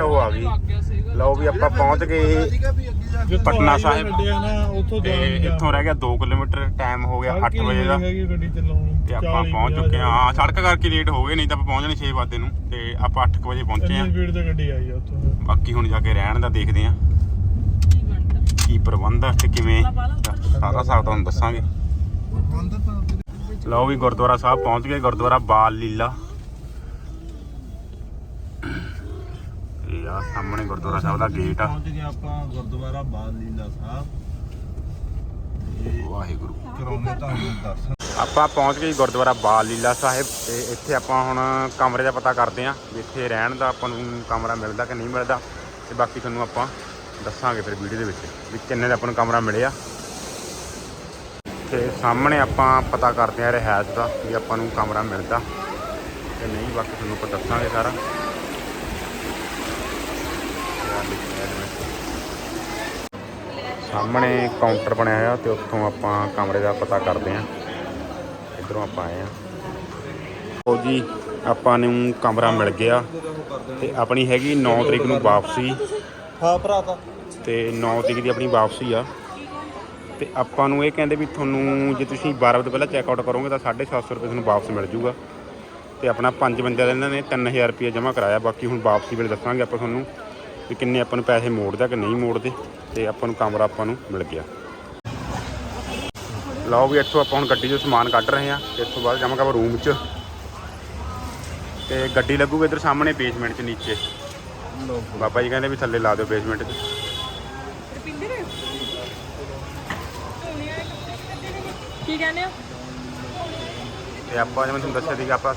ਉਹ ਆ ਗਈ। ਲਓ ਵੀ ਆਪਾਂ ਪਹੁੰਚ ਗਏ ਪਟਨਾ ਸਾਹਿਬ। ਤੇ ਇੱਥੋਂ ਰਹਿ ਗਿਆ 2 ਕਿਲੋਮੀਟਰ ਟਾਈਮ ਹੋ ਗਿਆ 8 ਵਜੇ ਦਾ। ਤੇ ਆਪਾਂ ਪਹੁੰਚ ਚੁੱਕੇ ਹਾਂ। ਹਾਂ ਸੜਕ ਕਰਕੇ ਲੇਟ ਹੋ ਗਏ ਨਹੀਂ ਤਾਂ ਆਪਾਂ ਪਹੁੰਚ ਜਾਣੇ 6 ਵਜੇ ਨੂੰ। ਤੇ ਆਪਾਂ 8 ਵਜੇ ਪਹੁੰਚੇ ਇੰਨੀ ਹਾਂ ਸਪੀਡ ਤੇ ਗੱਡੀ ਆਈ ਆ ਉੱਥੋਂ। ਬਾਕੀ ਹੁਣ ਜਾ ਕੇ ਰਹਿਣ ਦਾ ਦੇਖਦੇ ਹਾਂ। ਕੀ ਪ੍ਰਬੰਧ ਆ ਤੇ ਕਿਵੇਂ? ਸਾਰਾ ਹਿਸਾਬ ਤੁਹਾਨੂੰ ਦੱਸਾਂਗੇ। ਲਓ ਵੀ ਗੁਰਦੁਆਰਾ ਸਾਹਿਬ ਪਹੁੰਚ ਗਏ। ਗੁਰਦੁਆਰਾ ਬਾਲ ਲੀਲਾ ਇਹ ਆ ਸਾਹਮਣੇ ਗੁਰਦੁਆਰਾ ਸਾਹਿਬ ਦਾ ਗੇਟ ਆ। ਪਹੁੰਚ ਗਏ ਆਪਾਂ ਗੁਰਦੁਆਰਾ ਬਾਲ ਲੀਲਾ ਸਾਹਿਬ ਵਾਹਿਗੁਰੂ। ਕਰਾਉਣੇ ਤੁਹਾਨੂੰ ਦਰਸ਼ਨ। ਆਪਾਂ ਪਹੁੰਚ ਗਏ ਗੁਰਦੁਆਰਾ ਬਾਲ ਲੀਲਾ ਸਾਹਿਬ। ਤੇ ਇੱਥੇ ਆਪਾਂ ਹੁਣ ਕਮਰੇ ਦਾ ਪਤਾ ਕਰਦੇ ਆਂ ਵੀ ਇੱਥੇ ਰਹਿਣ ਦਾ ਆਪਾਂ ਨੂੰ ਕਮਰਾ ਮਿਲਦਾ ਕਿ ਨਹੀਂ ਮਿਲਦਾ। ਤੇ ਬਾਕੀ ਤੁਹਾਨੂੰ ਆਪਾਂ ਦੱਸਾਂਗੇ ਫਿਰ ਵੀਡੀਓ ਦੇ ਵਿੱਚ ਵੀ ਕਿੰਨੇ ਦਾ ਆਪਾਂ ਨੂੰ ਕਮਰਾ ਮਿਲਿਆ। ਤੇ ਸਾਹਮਣੇ ਆਪਾਂ ਪਤਾ ਕਰਦੇ ਆਂ ਰਿਹਾਇਸ਼ ਦਾ ਵੀ ਆਪਾਂ ਨੂੰ ਕਮਰਾ ਮਿਲਦਾ ਤੇ ਨਹੀਂ। ਬਾਕੀ ਤੁਹਾਨੂੰ ਆਪਾਂ ਦੱਸਾਂਗੇ ਸਾਰਾ ਤੇ ਆਹ ਲਿਖਿਆ ਇਹਦੇ ਵਿੱਚ। ਸਾਹਮਣੇ ਕਾਊਂਟਰ ਬਣਿਆ ਹੋਇਆ ਤੇ ਉੱਥੋਂ ਆਪਾਂ ਕਮਰੇ ਦਾ ਪਤਾ ਕਰਦੇ ਆਂ। ਇਧਰੋਂ ਆਪਾਂ ਆਏ ਆ। ਉਹ ਜੀ ਆਪਾਂ ਨੂੰ ਕਮਰਾ ਮਿਲ ਗਿਆ ਤੇ ਆਪਣੀ ਹੈਗੀ 9 ਤਰੀਕ ਨੂੰ ਵਾਪਸੀ। ਹਾਂ ਭਰਾਤਾ ਤੇ। 9 ਤਰੀਕ ਦੀ ਆਪਣੀ ਵਾਪਸੀ ਆ। ਤੇ ਆਪਾਂ ਨੂੰ ਇਹ ਕਹਿੰਦੇ ਵੀ ਤੁਹਾਨੂੰ ਜੇ ਤੁਸੀਂ 12 ਵਜੇ ਤੋਂ ਪਹਿਲਾਂ ਚੈੱਕ ਆਊਟ ਕਰੋਗੇ ਤਾਂ 750 ਰੁਪਏ ਤੁਹਾਨੂੰ ਵਾਪਸ ਮਿਲ ਜੂਗਾ। ਤੇ ਆਪਣਾ ਪੰਜ ਬੰਦਿਆਂ ਦਾ ਇਹਨਾਂ ਨੇ 3000 ਰੁਪਏ ਜਮ੍ਹਾਂ ਕਰਾਇਆ। ਬਾਕੀ ਹੁਣ ਵਾਪਸੀ ਵੇਲੇ ਦੱਸਾਂਗੇ ਆਪਾਂ ਤੁਹਾਨੂੰ। ਵੀ ਕਿੰਨੇ ਆਪਾਂ ਨੂੰ ਪੈਸੇ ਮੋੜਦਾ ਕਿ ਨਹੀਂ ਮੋੜਦੇ ਤੇ ਆਪਾਂ ਨੂੰ ਕਮਰਾ ਆਪਾਂ ਨੂੰ ਮਿਲ ਗਿਆ। ਲਓ ਵੀ ਇੱਥੋਂ ਆਪਾਂ ਹੁਣ ਗੱਡੀ 'ਚੋਂ ਸਮਾਨ ਕੱਢ ਰਹੇ ਹਾਂ ਤੇ ਇੱਥੋਂ ਬਾਅਦ ਜਾਵਾਂਗੇ ਆਪਾਂ ਰੂਮ 'ਚ। ਤੇ ਗੱਡੀ ਲੱਗੂਗੀ ਇੱਧਰ ਸਾਹਮਣੇ ਬੇਸਮੈਂਟ 'ਚ ਨੀਚੇ। ਬਾਬਾ ਜੀ ਕਹਿੰਦੇ ਵੀ ਥੱਲੇ ਲਾ ਦਿਓ ਬੇਸਮੈਂਟ 'ਚ। ਕੀ ਕਹਿੰਦੇ ਆ ਤੇ ਆਪਾਂ ਜਿਵੇਂ ਤੁਹਾਨੂੰ ਦੱਸਿਆ ਸੀ ਕਿ ਆਪਾਂ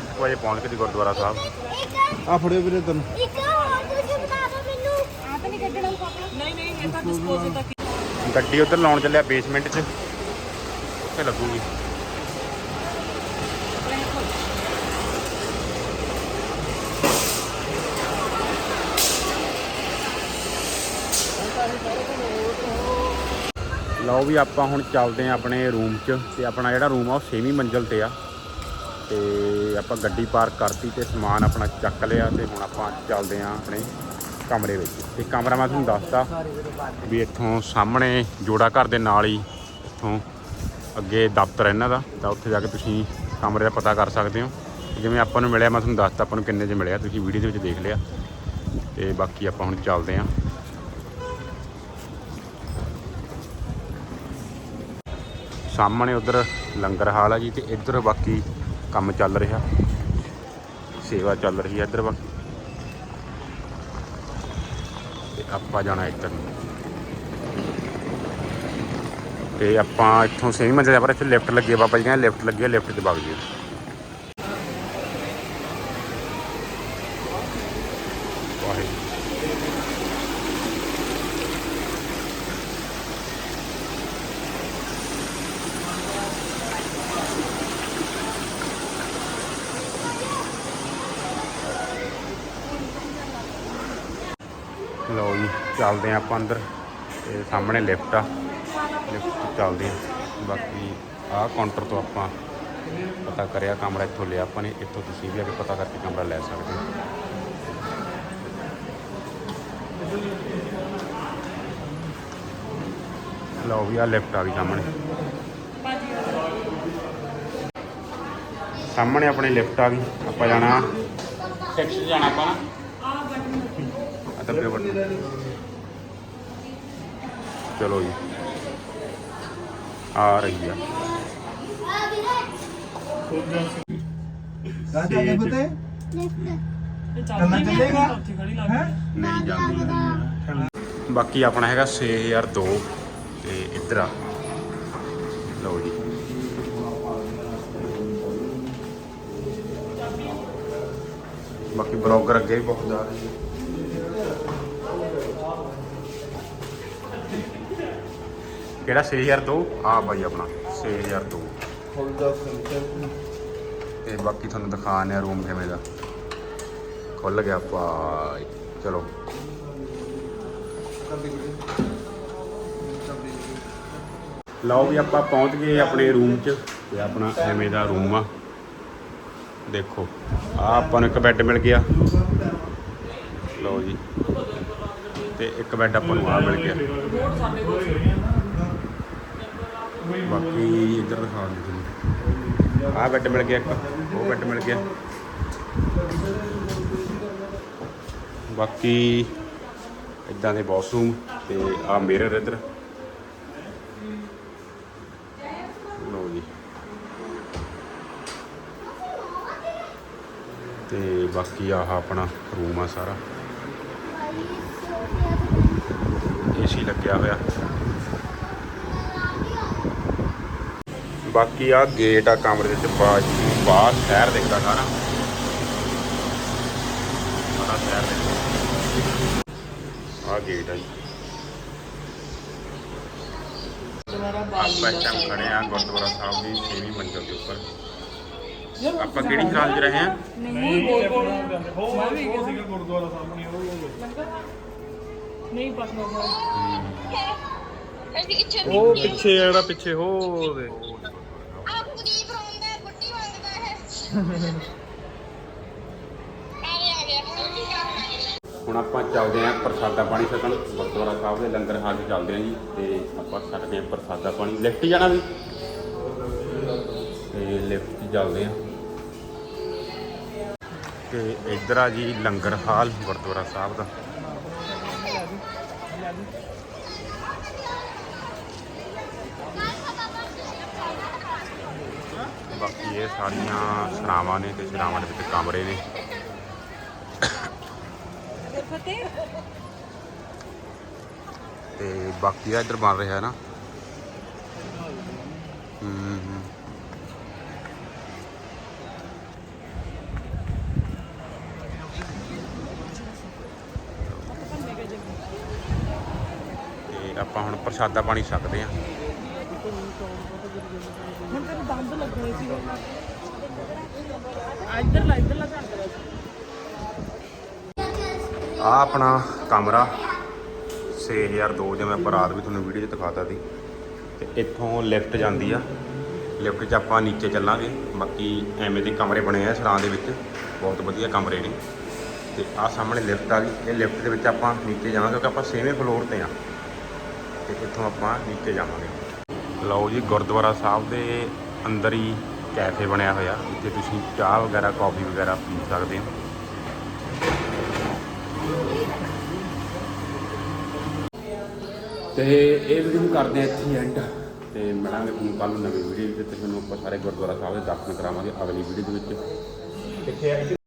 8 ਵਜੇ ਪਹੁੰਚ ਗਏ ਸੀ ਗੁਰਦੁਆਰਾ ਸਾਹਿਬ। ਆ ਫੜਿਓ ਵੀਰੇ ਤੈਨੂੰ ਇੱਕ ਹੋਰ ਤੁਸੀਂ ਬਣਾ ਦਿਓ ਮੈਨੂੰ ਆ ਤਾਂ ਨਹੀਂ ਨਹੀਂ, ਇਹ ਤਾਂ ਡਿਸਪੋਜ਼ਲ ਤੱਕ ਗੱਡੀ ਉੱਧਰ ਲਾਉਣ ਚੱਲਿਆ ਬੇਸਮੈਂਟ 'ਚ। ਉੱਥੇ ਲੱਗੂਗੀ। ਲਓ ਵੀ ਆਪਾਂ ਹੁਣ ਚੱਲਦੇ ਆਂ ਆਪਣੇ ਰੂਮ 'ਚ ਤੇ ਆਪਣਾ ਜਿਹੜਾ ਰੂਮ ਆ ਉਹ 6ਵੀਂ ਮੰਜ਼ਲ ਤੇ ਆ। ਤੇ ਆਪਾਂ ਗੱਡੀ ਪਾਰਕ ਕਰਤੀ ਤੇ ਸਮਾਨ ਆਪਣਾ ਚੱਕ ਲਿਆ ਤੇ ਹੁਣ ਆਪਾਂ ਚੱਲਦੇ ਆਂ ਆਪਣੇ ਕਮਰੇ ਵਿੱਚ। ਤੇ ਕਮਰਾ ਮੈਂ ਤੁਹਾਨੂੰ ਦੱਸਤਾ ਵੀ ਇੱਥੋਂ ਸਾਹਮਣੇ ਜੋੜਾ ਘਰ ਦੇ ਨਾਲ ਹੀ ਇੱਥੋਂ ਅੱਗੇ ਦਫ਼ਤਰ ਹੈ ਇਹਨਾਂ ਦਾ। ਤਾਂ ਉੱਥੇ ਜਾ ਕੇ ਤੁਸੀਂ ਕਮਰੇ ਦਾ ਪਤਾ ਕਰ ਸਕਦੇ ਹੋ। ਜਿਵੇਂ ਆਪਾਂ ਨੂੰ ਮਿਲਿਆ, ਮੈਂ ਤੁਹਾਨੂੰ ਦੱਸਤਾ ਆਪਾਂ ਨੂੰ ਕਿੰਨੇ 'ਚ ਮਿਲਿਆ। ਤੁਸੀਂ ਵੀਡੀਓ ਦੇ ਵਿੱਚ ਦੇਖ ਲਿਆ। ਤੇ ਬਾਕੀ ਆਪਾਂ ਹੁਣ ਚੱਲਦੇ ਆਂ ਸਾਹਮਣੇ ਉਧਰ ਲੰਗਰ ਹਾਲ ਆ ਜੀ ਤੇ ਇੱਧਰ ਬਾਕੀ ਕੰਮ ਚੱਲ ਰਿਹਾ। ਸੇਵਾ ਚੱਲ ਰਹੀ ਹੈ ਇੱਧਰ ਬਾਕੀ ਤੇ ਆਪਾਂ ਜਾਣਾ ਇੱਧਰ ਨੂੰ। ਤੇ ਆਪਾਂ ਇੱਥੋਂ ਸਹੀ ਮੰਜ਼ਿਲ ਆ, ਪਰ ਇੱਥੇ ਲਿਫਟ ਲੱਗੀ ਆ ਬਾਬਾ ਜੀ, ਕਹਿੰਦੇ ਲਿਫਟ ਲੱਗੀ ਆ ਲਿਫਟ 'ਚ ਵਗ ਜਿਓ ਵਾਹਿਗੁਰੂ ਲਓ ਜੀ, ਚੱਲਦੇ ਆ ਆਪਾਂ ਅੰਦਰ ਤੇ ਸਾਹਮਣੇ ਲਿਫਟ ਆ। ਲਿਫਟ ਚੱਲਦੇ ਆ ਬਾਕੀ ਆਹ ਕਾਊਂਟਰ ਤੋਂ ਆਪਾਂ ਪਤਾ ਕਰਿਆ, ਕਮਰਾ ਇੱਥੋਂ ਲਿਆ ਆਪਾਂ ਨੇ। ਇੱਥੋਂ ਤੁਸੀਂ ਵੀ ਆ ਕੇ ਪਤਾ ਕਰਕੇ ਕਮਰਾ ਲੈ ਸਕਦੇ ਹੋ। ਲਓ ਵੀ ਆ ਲਿਫਟ ਆ ਗਈ ਸਾਹਮਣੇ। ਸਾਹਮਣੇ ਆਪਣੇ ਲਿਫਟ ਆ ਗਈ। ਆਪਾਂ ਜਾਣਾ। 6 ਜਾਣਾ ਆਪਾਂ। ਆ ਦੱਬੇ ਬਟਨ ਚਲੋ ਜੀ। ਆ ਰਹੀ ਆ। ਕਾ ਚੱਲੇ ਬਤੇ? ਨਹੀਂ ਨਹੀਂ ਬਾਕੀ ਆਪਣਾ ਹੈਗਾ 6002 ਤੇ ਇੱਧਰ ਆ। ਲਓ ਜੀ। ਬਾਕੀ ਬਲੌਗਰ ਅੱਗੇ ਵੀ ਬਹੁਤ ਜਾ ਰਹੇ ਨੇ। ਕਿਹੜਾ 6002 ਆ ਬਾਈ ਆਪਣਾ। 6002 ਫੁੱਲ ਦਾ। ਸੈਂਟਰ ਤੇ ਬਾਕੀ ਤੁਹਾਨੂੰ ਦਿਖਾਣੇ ਆ ਰੂਮ ਕਿਵੇਂ ਦਾ। ਖੁੱਲ ਗਿਆ ਭਾਈ। ਚਲੋ। ਲਓ ਵੀ ਆਪਾਂ ਪਹੁੰਚ ਗਏ ਆਪਣੇ ਰੂਮ 'ਚ ਤੇ ਆਪਣਾ ਐਵੇਂ ਦਾ ਰੂਮ ਆ। ਦੇਖੋ ਆ ਆਪਾਂ ਨੂੰ ਇੱਕ ਬੈੱਡ ਮਿਲ ਗਿਆ। ਲਓ ਜੀ। ਤੇ ਇੱਕ ਬੈੱਡ ਆਪਾਂ ਨੂੰ ਆ ਮਿਲ ਗਿਆ। ਬਾਕੀ ਇੱਧਰ ਦਿਖਾ ਦਿੰਦੇ ਤੁਹਾਨੂੰ ਆਹ ਬੈੱਡ ਮਿਲ ਗਿਆ ਇੱਕ, ਉਹ ਬੈੱਡ ਮਿਲ ਗਿਆ। ਬਾਕੀ ਇਦਾਂ ਦੇ ਬਾਥਰੂਮ ਤੇ ਆ ਮਿਰਰ ਇੱਧਰ। ਲਓ ਜੀ। ਤੇ ਬਾਕੀ ਆਹ ਆਪਣਾ ਰੂਮ ਆ ਸਾਰਾ। ਏਸੀ ਲੱਗਿਆ ਹੋਇਆ। ਬਾਕੀ ਆ ਗੇਟ ਆ ਕਮਰੇ ਦੇ ਵਿੱਚ ਬਾਜ ਬਾਹਰ ਸ਼ਹਿਰ ਦਿਖਦਾ ਸਾਰਾ। ਸਾਰਾ ਸ਼ਹਿਰ ਦਿਖਦਾ। ਆ ਗੇਟ ਆ ਜੀ। ਆਪਾਂ ਇਸ ਟਾਈਮ ਖੜੇ ਆ ਗੁਰਦੁਆਰਾ ਸਾਹਿਬ ਦੀ 6ਵੀਂ ਮੰਜ਼ਿਲ ਦੇ ਉੱਪਰ। ਆਪਾਂ ਕਿਹੜੀ ਖਰਾਲ 'ਚ ਰਹੇ ਆ? ਨਹੀਂ ਗੋਲ ਗੋਲ ਹੋਰ ਵੀ ਸੀਗਾ ਗੁਰਦੁਆਰਾ ਸਾਹਮਣੇ ਉਹ ਉਹ ਨਹੀਂ ਪਤਾ ਉਹ ਪਿੱਛੇ ਆ ਜਿਹੜਾ ਪਿੱਛੇ ਹੋ ਉਹਦੇ ਹੁਣ ਆਪਾਂ ਚੱਲਦੇ ਆਂ ਪ੍ਰਸਾਦਾ ਪਾਣੀ ਛਕਣ। ਗੁਰਦੁਆਰਾ ਸਾਹਿਬ ਦੇ ਲੰਗਰ ਹਾਲ 'ਚ ਚੱਲਦੇ ਆਂ ਜੀ ਤੇ ਆਪਾਂ ਛਕਦੇ ਆਂ ਪ੍ਰਸਾਦਾ ਪਾਣੀ। ਲਿਫਟ ਜਾਣਾ ਵੀ ਤੇ ਲਿਫਟ 'ਚ ਚੱਲਦੇ ਆਂ ਤੇ ਇੱਧਰ ਆ ਜੀ ਲੰਗਰ ਹਾਲ ਗੁਰਦੁਆਰਾ ਸਾਹਿਬ ਦਾ। ਬਾਕੀ ਇਹ ਸਾਰੀਆਂ ਸਰਾਵਾਂ ਨੇ ਤੇ ਸਰਾਵਾਂ ਦੇ ਵਿੱਚ ਕਮਰੇ ਨੇ। ਫਤਿਹ ਤੇ ਬਾਕੀ ਆ ਇੱਧਰ ਬਣ ਰਿਹਾ ਹੈ ਨਾ। ਹੂੰ ਆਪਾਂ ਹੁਣ ਪ੍ਰਸ਼ਾਦਾ ਪਾਣੀ ਛਕਦੇ ਆ ਹੁਣ ਤੈਨੂੰ ਦੰਦ ਲੱਗਣੇ ਸੀ ਇੱਧਰ ਲਾ ਇੱਧਰ ਲਾ ਆ ਆਪਣਾ ਕਮਰਾ। 6002 ਜਿਵੇਂ ਆਪਾਂ ਰਾਤ ਵੀ ਤੁਹਾਨੂੰ ਵੀਡੀਓ 'ਚ ਦਿਖਾਤਾ ਸੀ। ਤੇ ਇੱਥੋਂ ਲਿਫਟ ਜਾਂਦੀ ਆ। ਲਿਫਟ 'ਚ ਆਪਾਂ ਨੀਚੇ ਚੱਲਾਂਗੇ। ਬਾਕੀ ਐਵੇਂ ਦੇ ਕਮਰੇ ਬਣੇ ਆ ਸਰਾਂ ਦੇ ਵਿੱਚ। ਬਹੁਤ ਵਧੀਆ ਕਮਰੇ ਨੇ। ਤੇ ਆ ਸਾਹਮਣੇ ਲਿਫਟ ਆ ਗਈ। ਇਹ ਲਿਫਟ ਦੇ ਵਿੱਚ ਆਪਾਂ ਨੀਚੇ ਜਾਵਾਂਗੇ ਕਿਉਂਕਿ ਆਪਾਂ ਛੇਵੇਂ ਫਲੋਰ ਤੇ ਆ। ਤੇ ਇੱਥੋਂ ਆਪਾਂ ਨੀਚੇ ਜਾਵਾਂਗੇ। ਲਓ ਜੀ ਗੁਰਦੁਆਰਾ ਸਾਹਿਬ ਦੇ ਅੰਦਰ ਹੀ ਕੈਫੇ ਬਣਿਆ ਹੋਇਆ। ਇੱਥੇ ਤੁਸੀਂ ਚਾਹ ਵਗੈਰਾ ਕੌਫੀ ਵਗੈਰਾ ਪੀ ਸਕਦੇ ਹੋ। ਤੇ ਇਹ ਵੀਡੀਓ ਨੂੰ ਕਰਦੇ ਆ ਇੱਥੇ ਐਂਡ ਤੇ ਮਿਲਾਂਗੇ ਤੁਹਾਨੂੰ ਕੱਲ ਨੂੰ ਨਵੀਂ ਵੀਡੀਓ ਵਿੱਚ ਤੇ ਤੁਹਾਨੂੰ ਆਪਾਂ ਸਾਰੇ ਗੁਰਦੁਆਰਾ ਸਾਹਿਬ ਦੇ ਦਰਸ਼ਨ ਕਰਾਵਾਂਗੇ ਅਗਲੀ ਵੀਡੀਓ ਦੇ ਵਿੱਚ। ਕਿੱਥੇ ਆ